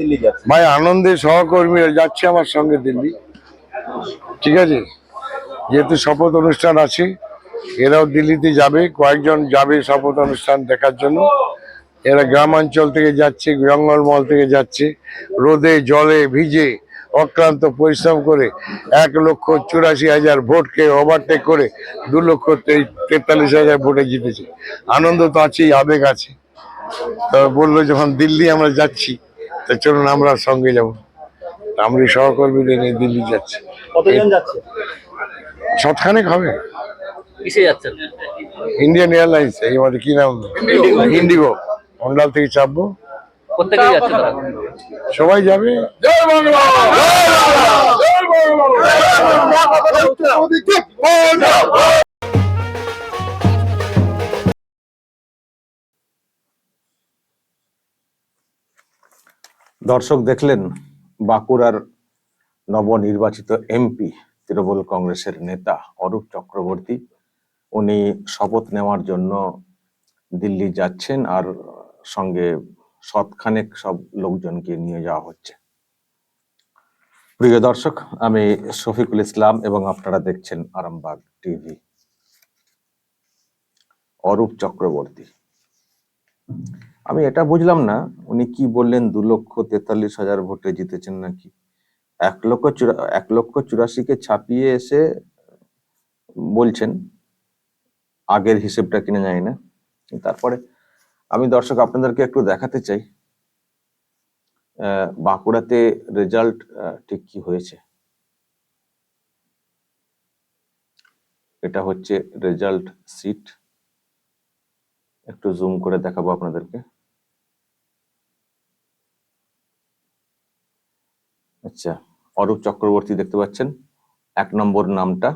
দিল্লি ভাই, আনন্দে সহকর্মীরা যাচ্ছে আমার সঙ্গে দিল্লি। ঠিক আছে? যেহেতু শপথ অনুষ্ঠান আছে, এরাও দিল্লিতে যাবে, কয়েকজন যাবে শপথ অনুষ্ঠান দেখার জন্য। এরা গ্রামাঞ্চল থেকে যাচ্ছে জঙ্গলমহল থেকে যাচ্ছে, রোদে, জলে ভিজে, অক্লান্ত পরিশ্রম করে এক লক্ষ চুরাশি হাজার ভোটকে ওভারটেক করে দু লক্ষ তেতাল্লিশ হাজার ভোটে জিতেছে। আনন্দ তো আছেই, আবেগ আছে। তা বলল, যখন দিল্লি আমরা যাচ্ছি তা চলুন আমরা সঙ্গে যাব। আমরা সহকর্মীদের নিয়ে দিল্লি যাচ্ছি। কতজন যাচ্ছে? সৎখানেক হবে। কিসে যাচ্ছেন? ইন্ডিয়ান এয়ারলাইন্স এই আমাদের কি নাম? ইন্ডিগো। মন্ডাল থেকে চাপবো। প্রত্যেকেই যাচ্ছে সবাই যাবে? দর্শক দেখলেন, বাঁকুড়ার নবনির্বাচিত এমপি, তৃণমূল কংগ্রেসের নেতা অরূপ চক্রবর্তী। উনি শপথ নেওয়ার জন্য দিল্লি যাচ্ছেন আর সঙ্গে সৎখানেক সব লোকজনকে নিয়ে যাওয়া হচ্ছে। প্রিয় দর্শক, আমি শফিকুল ইসলাম এবং আপনারা দেখছেন আরামবাগ টিভি। অরূপ চক্রবর্তী। আমি এটা বুঝলাম না, উনি কি বললেন, দু লক্ষ তেতাল্লিশ হাজার ভোটে জিতেছেন নাকি? এক লক্ষ চুরা- এক লক্ষ চুরাশিকে ছাপিয়ে এসে বলছেন, আগের হিসেবটা কিনে যায় না। তারপরে আমি দর্শক আপনাদেরকে একটু দেখাতে চাই বাঁকুড়াতে রেজাল্ট ঠিক কি হয়েছে? এটা হচ্ছে রেজাল্ট সিট একটু জুম করে দেখাবো আপনাদেরকে। আচ্ছা অরূপ চক্রবর্তী দেখতে পাচ্ছেন। এক নম্বর নামটা।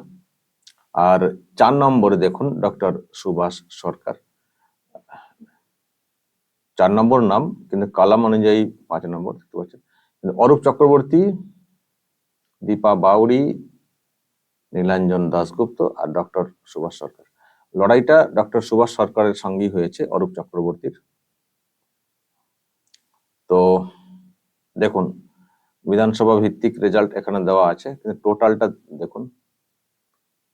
আর চার নম্বরে দেখুন ডক্টর সুভাষ সরকার। চার নম্বর নাম, কিন্তু কালাম অনুযায়ী পাঁচ নম্বর দেখতে পাচ্ছেন। কিন্তু অরূপ চক্রবর্তী, দীপা বাউরি নীলাঞ্জন দাশগুপ্ত আর ডক্টর সুভাষ সরকার। লড়াইটা ডক্টর সুভাষ সরকারের সঙ্গেই হয়েছে অরূপ চক্রবর্তীর। তো দেখুন বিধানসভা ভিত্তিক রেজাল্ট এখানে দেওয়া আছে। কিন্তু টোটালটা দেখুন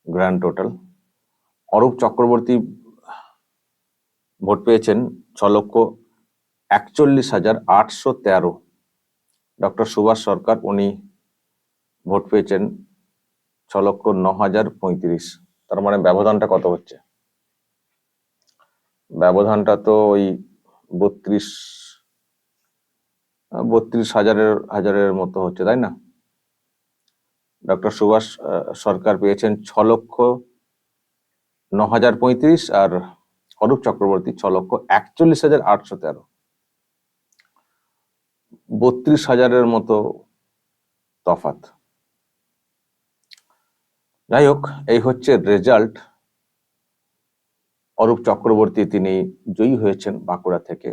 grand total Arup Chakraborty vote পেয়েছেন ছ লক্ষ একচল্লিশ হাজার আটশো তেরো। ডক্টর সুভাষ সরকার, উনি ভোট পেয়েছেন ছ লক্ষ ন হাজার পঁয়ত্রিশ। তার মানে ব্যবধানটা কত হচ্ছে? ব্যবধানটা তো ওই বত্রিশ বত্রিশ হাজারের হাজারের মতো হচ্ছে, তাই না? ডক্টর সুভাষ সরকার পেয়েছেন ছ লক্ষ ন হাজার পঁয়ত্রিশ আর অরূপ চক্রবর্তী ছ লক্ষ একচল্লিশ হাজার আটশো তেরো। বত্রিশ হাজারের মতো তফাত যাই হোক, এই হচ্ছে রেজাল্ট। অরূপ চক্রবর্তী তিনি জয়ী হয়েছেন বাঁকুড়া থেকে।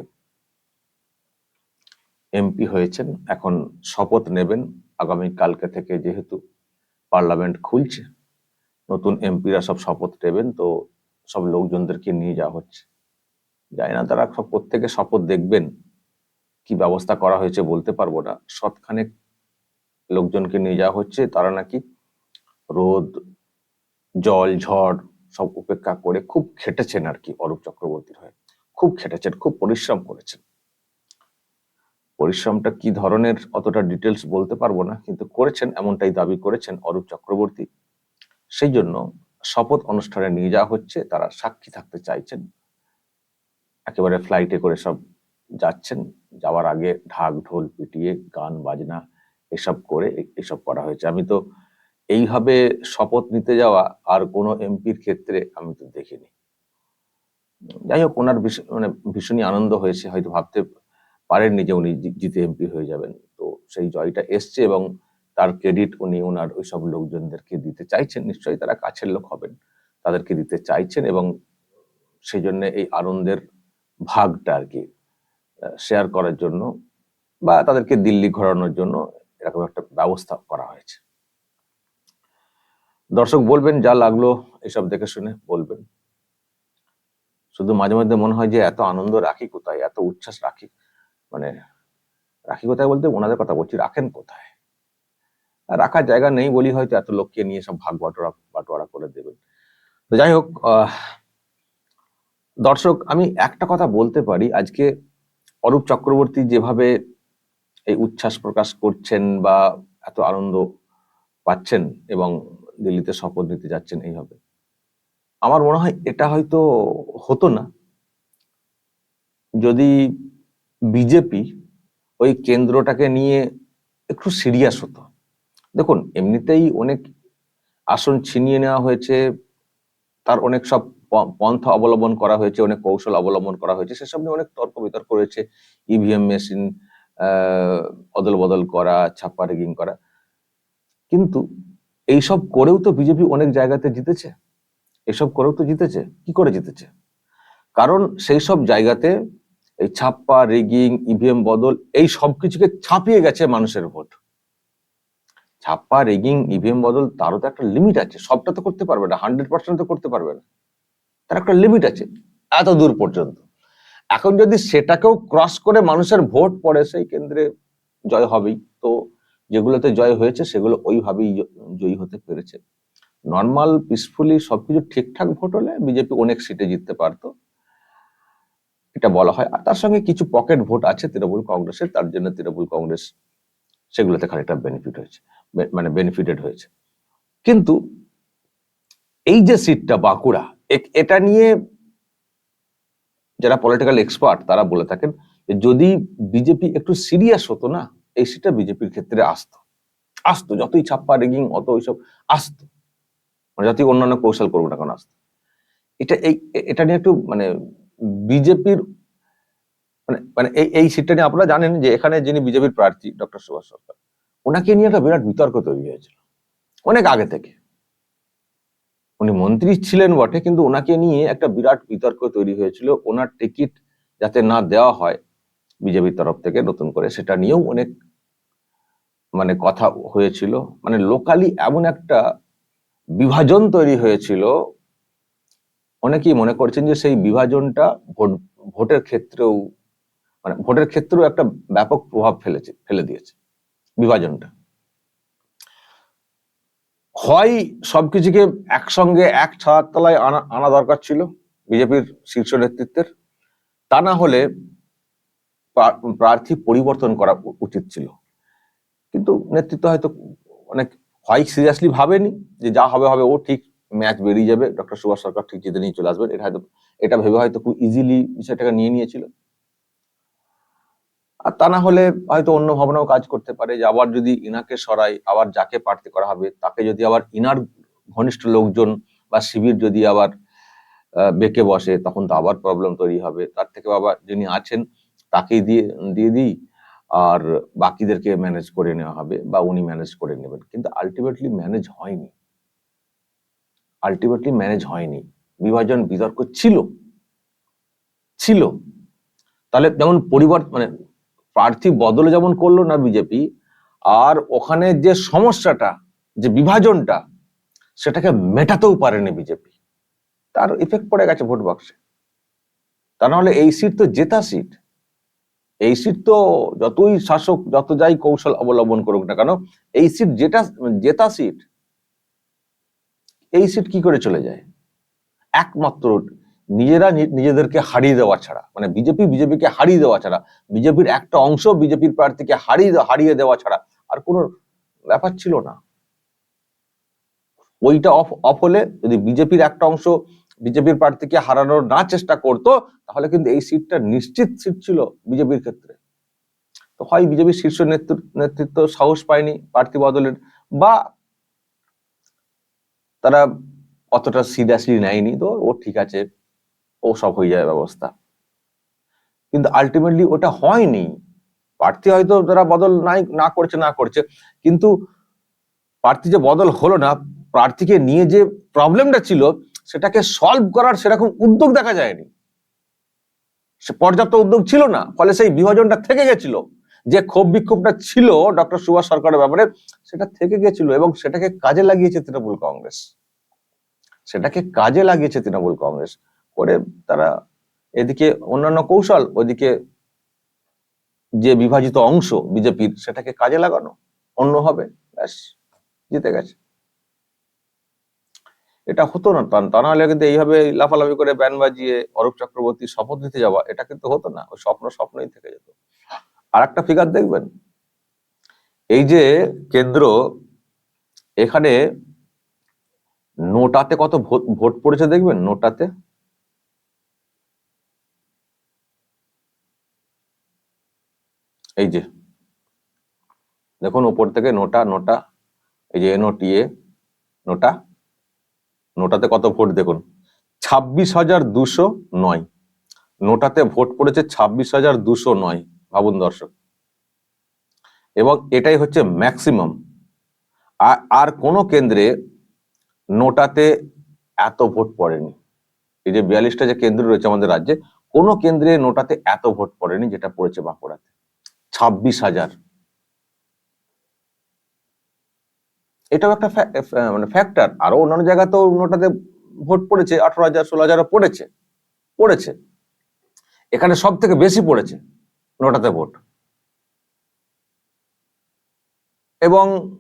এমপি হয়েছেন, এখন শপথ নেবেন। আগামী কালকে থেকে যেহেতু পার্লামেন্ট খুলছে, নতুন এমপিরা সব শপথ নেবেন, তো সব লোকজনদেরকে নিয়ে যাওয়া হচ্ছে। জানি না তারা সব প্রত্যেকে শপথ দেখবেন, কি ব্যবস্থা করা হয়েছে বলতে পারব না। শতখানেক লোকজনকে নিয়ে যাওয়া হচ্ছে, তারা নাকি রোদ, জল, ঝড় সব উপেক্ষা করে খুব খেটেছেন আর কি অরূপ চক্রবর্তীর হয়ে। খুব খেটেছেন, খুব পরিশ্রম করেছেন। পরিশ্রমটা কি ধরনের অতটা ডিটেলস বলতে পারব না, কিন্তু করেছেন, এমনটাই দাবি করেছেন অরূপ চক্রবর্তী। সেই জন্য শপথ অনুষ্ঠানে নিয়ে যাওয়া হচ্ছে, তারা সাক্ষী থাকতে চাইছেন। একেবারে ফ্লাইটে করে সব যাচ্ছেন, যাওয়ার আগে ঢাক, ঢোল, পিটিয়ে, গান, বাজনা এসব করে এসব করা হয়েছে। আমি তো এইভাবে শপথ নিতে যাওয়া আর কোনো এমপির ক্ষেত্রে আমি তো দেখিনি। যাই হোক, ওনার মানে ভীষণই আনন্দ হয়েছে, হয়তো ভাবতে পারেননি যে উনি জিতে এমপি হয়ে যাবেন। তো সেই জয়টা এসছে এবং তার ক্রেডিট উনি ওনার ওইসব লোকজনদেরকে দিতে চাইছেন। নিশ্চয়ই তারা কাছের লোক হবেন, তাদেরকে দিতে চাইছেন এবং সেই জন্য এই আনন্দের ভাগটা আর কি শেয়ার করার জন্য বা তাদেরকে দিল্লি ঘোরানোর জন্য এরকম একটা ব্যবস্থা করা হয়েছে। দর্শক বলবেন, যা লাগল এসব দেখে শুনে বলবেন। শুধু মাঝে মধ্যে মনে হয় যে এত আনন্দ রাখি কোথায়, এত উচ্ছ্বাস রাখি। মানে রাখি কোথায় বলতে? ওনাদের কথা বলছি, রাখেন কোথায়? রাখার জায়গা নেই বলি হয়তো এত লোককে নিয়ে সব ভাগ বাটোয়ারা বাটোয়ারা করে দেবেন। তো যাই হোক দর্শক, আমি একটা কথা বলতে পারি। আজকে অরূপ চক্রবর্তী যেভাবে এই উচ্ছ্বাস প্রকাশ করছেন বা এত আনন্দ পাচ্ছেন এবং দিল্লিতে শপথ নিতে যাচ্ছেন এইভাবে, আমার মনে হয় এটা হয়তো হতো না। যদি বিজেপি ওই কেন্দ্রটাকে নিয়ে একটু সিরিয়াস হতো। দেখুন, এমনিতেই অনেক আসন ছিনিয়ে নেওয়া হয়েছে, তার অনেক সব পন্থা অবলম্বন করা হয়েছে, অনেক কৌশল অবলম্বন করা হয়েছে, সেসব নিয়ে অনেক তর্ক বিতর্ক রয়েছে। ইভিএম মেশিন অদল বদল করা, ছাপ্পা রিগিং করা। কিন্তু এইসব করেও তো বিজেপি অনেক জায়গাতে জিতেছে। এসব করেও তো জিতেছে। কি করে জিতেছে? কারণ সেই সব জায়গাতে এই ছাপ্পা, রিগিং, ইভিএম বদল, এই সব কিছুকে ছাপিয়ে গেছে মানুষের ভোট। ছাপ্পা, রিগিং, ইভিএম বদল, তারও তো একটা লিমিট আছে। সবটা তো করতে পারবে না হান্ড্রেড পার্সেন্ট তো করতে পারবে না। তার একটা লিমিট আছে, এত দূর পর্যন্ত। এখন যদি সেটাকেও ক্রস করে মানুষের ভোট পড়ে, সেই কেন্দ্রে জয় হবেই। তো যেগুলোতে জয় হয়েছে, সেগুলো ওইভাবেই জয়ী হতে পেরেছে। নর্মাল পিসফুলি সবকিছু ঠিকঠাক ভোট হলে, বিজেপি অনেক সিটে জিততে পারতো। এটা বলা হয়। আর তার সঙ্গে কিছু পকেট ভোট আছে তৃণমূল কংগ্রেসের, তার জন্য তৃণমূল কংগ্রেস সেগুলোতে খানিকটা বেনিফিট হয়েছে মানে বেনিফিটেড হয়েছে। কিন্তু এই যে সিটটা বাঁকুড়া এটা নিয়ে যারা পলিটিক্যাল এক্সপার্ট তারা বলে থাকেন যদি বিজেপি একটু সিরিয়াস হতো না, এই সিটটা বিজেপির ক্ষেত্রে আসতো। আসতো, যতই ছাপ্পা রেগিং অত ওইসব আসতো। মানে যতই অন্যান্য কৌশল করব না কেন, আসতো। এটা এই এটা নিয়ে একটু মানে বিজেপির মানে মানে এই এই সিটটা নিয়ে আপনারা জানেন যে এখানে যিনি বিজেপির প্রার্থী ডক্টর সুভাষ সরকার, ওনাকে নিয়ে একটা বিরাট বিতর্ক তৈরি হয়েছিল, অনেক আগে থেকে। উনি মন্ত্রী ছিলেন বটে, কিন্তু ওনাকে নিয়ে একটা বিরাট বিতর্ক তৈরি হয়েছিল, ওনার টিকিট যাতে না দেওয়া হয় বিজেপির তরফ থেকে নতুন করে, সেটা নিয়েও অনেক মানে কথা হয়েছিল। মানে লোকালি এমন একটা বিভাজন তৈরি হয়েছিল অনেকেই মনে করছেন যে সেই বিভাজনটা ভোট, ভোটের ক্ষেত্রেও মানে ভোটের ক্ষেত্রেও একটা ব্যাপক প্রভাব ফেলেছে, ফেলে দিয়েছে বিভাজনটা। হয় সবকিছুকে একসঙ্গে এক ছাদ তলায় আনা আনা দরকার ছিল বিজেপির শীর্ষ নেতৃত্বের। তা না হলে প্রার্থী পরিবর্তন করা উচিত ছিল। কিন্তু নেতৃত্ব হয়তো অনেক, হয় সিরিয়াসলি ভাবেনি যে যা হবে হবে, ও ঠিক ম্যাচ বেরিয়ে যাবে। ডক্টর সুভাষ সরকার ঠিক জিতে নিয়ে চলে আসবেন। এটা হয়তো, এটা ভেবে হয়তো খুব ইজিলি বিষয়টাকে নিয়ে নিয়েছিল। আর তা না হলে হয়তো অন্য ভাবনাও কাজ করতে পারে যে আবার যদি ইনাকে সরাই, আবার যাকে প্রার্থী করা হবে, তাকে যদি আবার ইনার ঘনিষ্ঠ লোকজন বা শিবির যদি আবার বেঁকে বসে, তখন তো আবার প্রবলেম তৈরি হবে। তার থেকে আবার যিনি আছেন, তাকেই দিয়ে দিয়ে দিই। আর বাকিদেরকে ম্যানেজ করে নেওয়া হবে বা উনি ম্যানেজ করে নেবেন। কিন্তু আলটিমেটলি ম্যানেজ হয়নি। আলটিমেটলি ম্যানেজ হয়নি। বিভাজন বিতর্ক ছিল। ছিল। তাহলে যেমন পরিবর্তন মানে প্রার্থী বদল যেমন করল না বিজেপি, আর ওখানে যে সমস্যাটা, যে বিভাজনটা, সেটাকে মেটাতেও পারেনি বিজেপি। তার ইফেক্ট পড়ে গেছে ভোট বাক্সে তা নাহলে এই সিট তো জেতা সিট এই সিট তো যতই শাসক, যত যাই কৌশল অবলম্বন করুক না কেন, এই সিট যেটা জেতা সিট এই সিট কি করে চলে যায়? একমাত্র নিজেরা নিজেদেরকে হারিয়ে দেওয়া ছাড়া মানে বিজেপি, বিজেপিকে হারিয়ে দেওয়া ছাড়া, বিজেপির একটা অংশ বিজেপির প্রার্থীকে হারিয়ে হারিয়ে দেওয়া ছাড়া আর কোনো ব্যাপার ছিল না। ওইটা অফ অফ হলে যদি বিজেপির একটা অংশ বিজেপির প্রার্থীকে হারানোর না চেষ্টা করতো, তাহলে কিন্তু এই সিটটা নিশ্চিত সিট ছিল বিজেপির ক্ষেত্রে। তো হয় বিজেপির শীর্ষ নেতৃত্ব সাহস পায়নি প্রার্থী বদলের, বা তারা অতটা সিরিয়াসলি নেয়নি, তো ও ঠিক আছে, ও সব হয়ে যায় ব্যবস্থা। কিন্তু আলটিমেটলি ওটা হয়নি। প্রার্থী হয়তো তারা বদল নাই, না করছে না করছে। কিন্তু প্রার্থী যে বদল হলো না, প্রার্থীকে নিয়ে যে প্রবলেমটা ছিল, সেটাকে সলভ করার সেরকম উদ্যোগ দেখা যায়নি। সে পর্যাপ্ত উদ্যোগ ছিল না, ফলে সেই বিভাজনটা থেকে গেছিল। যে ক্ষোভ বিক্ষোভটা ছিল ডক্টর সুভাষ সরকারের ব্যাপারে, সেটা থেকে গেছিল এবং সেটাকে কাজে লাগিয়েছে তৃণমূল কংগ্রেস। সেটাকে কাজে লাগিয়েছে তৃণমূল কংগ্রেস করে তারা এদিকে অন্যান্য কৌশল, ওদিকে যে বিভাজিত অংশ বিজেপির, সেটাকে কাজে লাগানো, অন্য হবে, ব্যাস, জিতে গেছে। এটা হতো না, তা নাহলে কিন্তু এইভাবে লাফালাফি করে ব্যান বাজিয়ে অরূপ চক্রবর্তী শপথ নিতে যাওয়া, এটা কিন্তু হতো না, ওই স্বপ্ন স্বপ্নই থেকে যেত। আর একটা ফিগার দেখবেন। এই যে কেন্দ্র, এখানে নোটাতে কত ভোট পড়েছে দেখবেন? নোটাতে। এই যে, দেখুন উপর থেকে নোটা নোটা, এই যে এনওটিএ, নোটা, নোটাতে কত ভোট দেখুন? ছাব্বিশ হাজার দুশো নয়। নোটাতে ভোট পড়েছে ছাব্বিশ হাজার দুশো নয়। ভাবুন দর্শক। এবং এটাই হচ্ছে ম্যাক্সিমাম আর কোনো কেন্দ্রে নোটাতে এত ভোট পড়েনি। এই যে বিয়াল্লিশটা যে কেন্দ্র রয়েছে আমাদের রাজ্যে, কোনো কেন্দ্রে নোটাতে এত ভোট পড়েনি যেটা পড়েছে বাঁকুড়াতে। ছাব্বিশ হাজার। এটাও একটা মানে ফ্যাক্টর আরও অন্যান্য জায়গাতেও নোটাতে ভোট পড়েছে, আঠারো হাজার, ষোলো হাজারও পড়েছে। পড়েছে। এখানে সব থেকে বেশি পড়েছে। নোটাতে ভোট। এবং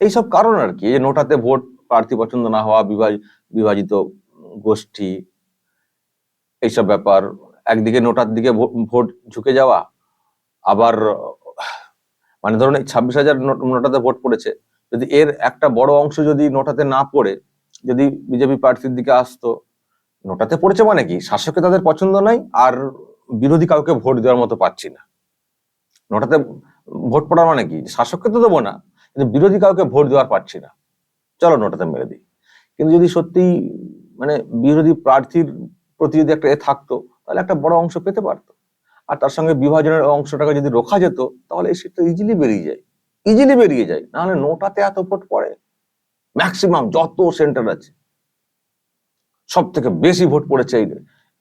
এইসব কারণ আর কি যে নোটাতে ভোট, প্রার্থী পছন্দ না হওয়া বিভাজ- বিভাজিত গোষ্ঠী, এইসব ব্যাপার, একদিকে নোটার দিকে ভোট ঝুঁকে যাওয়া, আবার মানে ধরুন এই ছাব্বিশ হাজার নোটাতে ভোট পড়েছে, যদি এর একটা বড় অংশ যদি নোটাতে না পড়ে, যদি বিজেপি প্রার্থীর দিকে আসতো, নোটাতে পড়েছে মানে কি? শাসককে তাদের পছন্দ নাই, আর বিরোধী কাউকে ভোট দেওয়ার মতো পাচ্ছি না। নোটাতে ভোট পড়ার মানে কি? শাসককে তো দেবো না, কিন্তু বিরোধী কাউকে ভোট দেওয়ার পাচ্ছি না। চলো নোটাতে মেরে দিই। কিন্তু যদি সত্যি মানে বিরোধী প্রার্থীর প্রতি যদি একটা এ থাকতো, তাহলে একটা বড় অংশ পেতে পারতো। আর তার সঙ্গে বিভাজনের অংশটাকে যদি রোখা যেত, তাহলে এই সিটটা ইজিলি বেরিয়ে যায়। ইজিলি বেরিয়ে যায় নাহলে নোটাতে এত ভোট পড়ে। ম্যাক্সিমাম যত সেন্টার আছে সব থেকে বেশি ভোট পড়েছে এই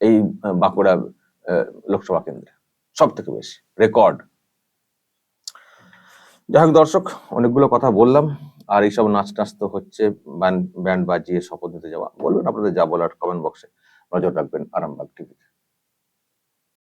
এই বাঁকুড়া লোকসভা কেন্দ্রে সব থেকে বেশি রেকর্ড যাই হোক দর্শক, অনেকগুলো কথা বললাম, আর এইসব নাচ টাচ তো হচ্ছে ব্যান্ড ব্যান্ড বাজিয়ে শপথ নিতে যাওয়া, বলবেন আপনাদের যা বলার কমেন্ট বক্সে নজর রাখবেন আরামবাগ টিভিতে